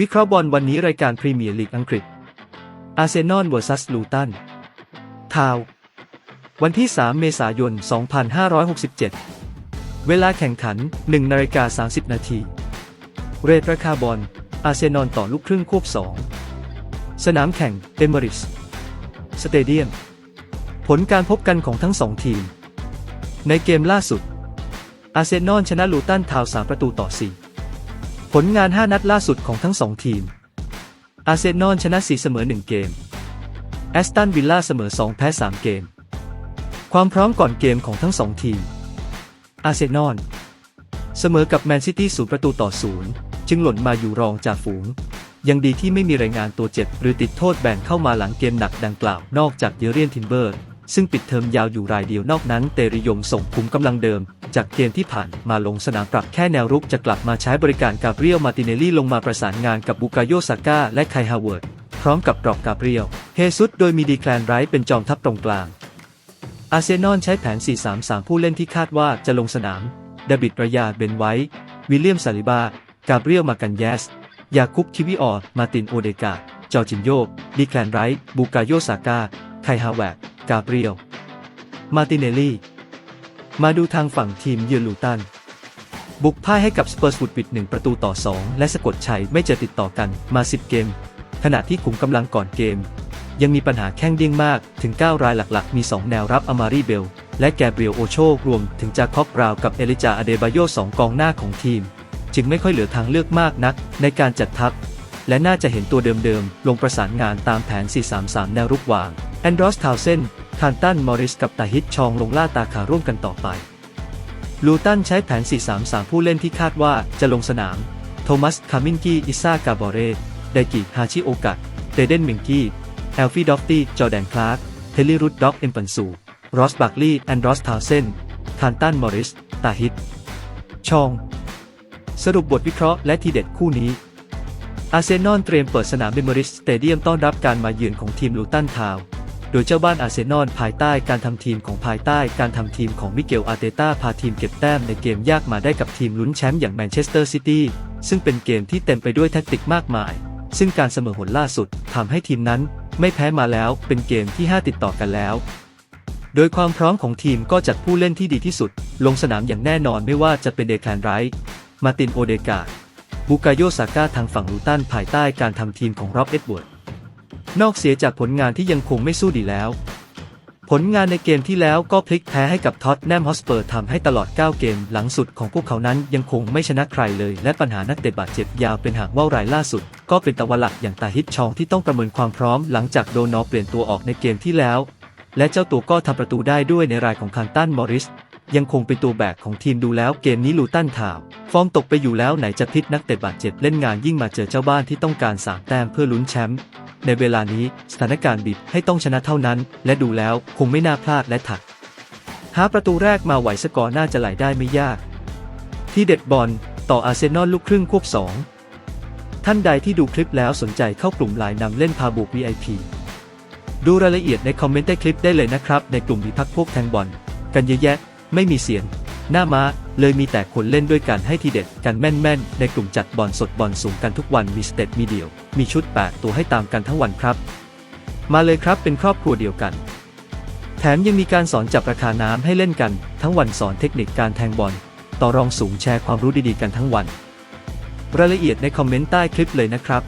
วิเคราะห์บอลวันนี้รายการพรีเมียร์ลีกอังกฤษ อาร์เซนอล vs ลูตันทาว วันที่ 3 เมษายน 2567 เวลาแข่งขัน 1 นาฬิกา 30 นาที เรทราคาบอล อาร์เซนอลต่อลูกครึ่งควบ 2 สนามแข่ง เอม r ริส สเตเดียม ผลการพบกันของทั้งสองทีม ในเกมล่าสุด อาร์เซนอลชนะลูตันทาว 3 ประตูต่อ 4 ผลงาน 5 นัดล่าสุดของทั้งสองทีม อาร์เซนอลชนะ 4 เสมอ 1 เกม แอสตันวิลล่าเสมอ 2 แพ้ 3 เกม ความพร้อมก่อนเกมของทั้งสองทีม อาร์เซนอลเสมอกับแมนซิตี้ 0 ประตูต่อ 0 จึงหล่นมาอยู่รองจ่าฝูง ยังดีที่ไม่มีรายงานตัวเจ็บ หรือติดโทษแบนเข้ามาหลังเกมหนักดังกล่าว นอกจากเยเรียนทินเบอร์ ซึ่งปิดเทอมยาวอยู่รายเดียวนอกนั้นเตริยมส่งคุมกำลังเดิม จากเกมที่ผ่านมาลงสนามปรับแค่แนวรุกจะกลับมาใช้บริการกาเบรียลมาติเนลลี่ลงมาประสานงานกับบุกาโยซาก้าและไคฮาวเวิร์ด พร้อมกับดรอกกาเบรียลเฮซุสโดยมีดีแคลนไรท์เป็นจอมทัพตรงกลาง อาร์เซนอลใช้แผน 4-3-3 ผู้เล่นที่คาดว่าจะลงสนามดบิดรยาเบนไวท์วิลเลียมซาลิบากาเบรียลมากันแยส ยาคุปคิวิออร์มาตินโอเดกาจอร์จินโยดีแคลนไรท์บูกาโยซาก้าไคฮาวแวกกาเบรียลมาติเนลลี่ มาดูทางฝั่งทีมเยือนลูตัน บุกพ่ายให้กับสเปอร์สวุดปิด1ประตูต่อ 2 และสะกดชัยไม่เจอติดต่อกันมา 10 เกม ขณะที่ขุมกำลังก่อนเกม ยังมีปัญหาแข้งเดี้ยงมากถึง 9 รายหลักๆ มี 2 แนวรับอมารีเบล และแกเบรียลโอโชรวมถึงจาคอบราวกับเอลิจาอเดบาโยสองกองหน้าของทีม จึงไม่ค่อยเหลือทางเลือกมากนักในการจัดทัพและน่าจะเห็นตัวเดิมๆ ลงประสานงานตามแผน 4-3-3 แนวรุกวาง แอนดรอสทาวเซน คานตันมอริสกับตาฮิตชองลงล่าตาขาร่วมกันต่อไป ลูตันใช้แผน 4-3-3 ผู้เล่นที่คาดว่าจะลงสนาม โทมัส คามินกี้ อิซากาบอเรไดกิ ฮาชิโอกะเดเดนมิงกี้แอลฟี่ด็อฟตี้ จอแดนคลาร์ก เทลลี่รูดด็อก เอ็มปันซู รอสบักลีย์แอนดรอสทาวเซนคานตันมอริส ตาฮิต ชอง สรุปบทวิเคราะห์และทีเด็ดคู่นี้ อาร์เซนอลเตรียมเปิดสนามเบมอริสสเตเดียมต้อนรับการมาเยือนของทีมลูตันทาวน์ โดยเจ้าบ้านอาร์เซนอลภายใต้การทำทีมของภายใต้การทำทีมของมิเกลอาร์เตต้าพาทีมเก็บแต้มในเกมยากมาได้กับทีมลุ้นแชมป์อย่างแมนเชสเตอร์ซิตี้ซึ่งเป็นเกมที่เต็มไปด้วยแทคติกมากมาย ซึ่งการเสมอหนล่าสุดทำให้ทีมนั้นไม่แพ้มาแล้วเป็นเกมที่ 5 ติดต่อกันแล้ว โดยความพร้อมของทีมก็จัดผู้เล่นที่ดีที่สุด ลงสนามอย่างแน่นอนไม่ว่าจะเป็นเดคลนไรท์มาตินโอเดกาบุกาโยซาก้าทางฝั่งลูตันภายใต้การทำทีมของร็อบเอ็ดเวิร์ด นอกเสียจากผลงานที่ยังคงไม่สู้ดีแล้ว ผลงานในเกมที่แล้วก็พลิกแพ้ให้กับท็อตแนมฮอสเปอร์ทำให้ตลอด 9 เกมหลังสุดของพวกเขานั้นยังคงไม่ชนะใครเลย และปัญหานักเตะบาดเจ็บยาวเป็นหางว่าวรายล่าสุด ก็เป็นตะวันหลักอย่างตาฮิตชองที่ต้องประเมินความพร้อมหลังจากโดนอเปลี่ยนตัวออกในเกมที่แล้ว และเจ้าตัวก็ทำประตูได้ด้วยในรายของคานตันมอริสยังคงเป็นตัวแบกของทีมดูแล้วเกมนี้ลูตันข่าว ฟอร์มตกไปอยู่แล้วไหนจะพิษนักเตะบาดเจ็บเล่นงานยิ่งมาเจอเจ้าบ้านที่ต้องการสามแต้มเพื่อลุ้นแชมป์ ในเวลานี้สถานการณ์บีบให้ต้องชนะเท่านั้น และดูแล้วคงไม่น่าพลาดและถัก หาประตูแรกมาไหวสกอร์น่าจะไหลได้ไม่ยาก ที่เด็ดบอลต่ออาร์เซนอลลูกครึ่งควบ 2 ท่านใดที่ดูคลิปแล้วสนใจเข้ากลุ่มไลน์นำเล่นพาบุก VIP ดูรายละเอียดในคอมเมนต์ใต้คลิปได้เลยนะครับ ในกลุ่มมีพักพวกแทงบอล กันเยอะแยะ ไม่มีเสียง หน้าม้าเลยมีแต่คนเล่นด้วยกันให้ทีเด็ดกันแม่นๆ ในกลุ่มจัดบอลสดบอลสูงกันทุกวันมีสเตตมีเดียว มีชุด 8 ตัวให้ตามกันทั้งวันครับ มาเลยครับเป็นครอบครัวเดียวกัน แถมยังมีการสอนจับราคาน้ำให้เล่นกัน ทั้งวันสอนเทคนิคการแทงบอล ต่อรองสูงแชร์ความรู้ดีๆกันทั้งวัน รายละเอียดในคอมเมนต์ใต้คลิปเลยนะครับ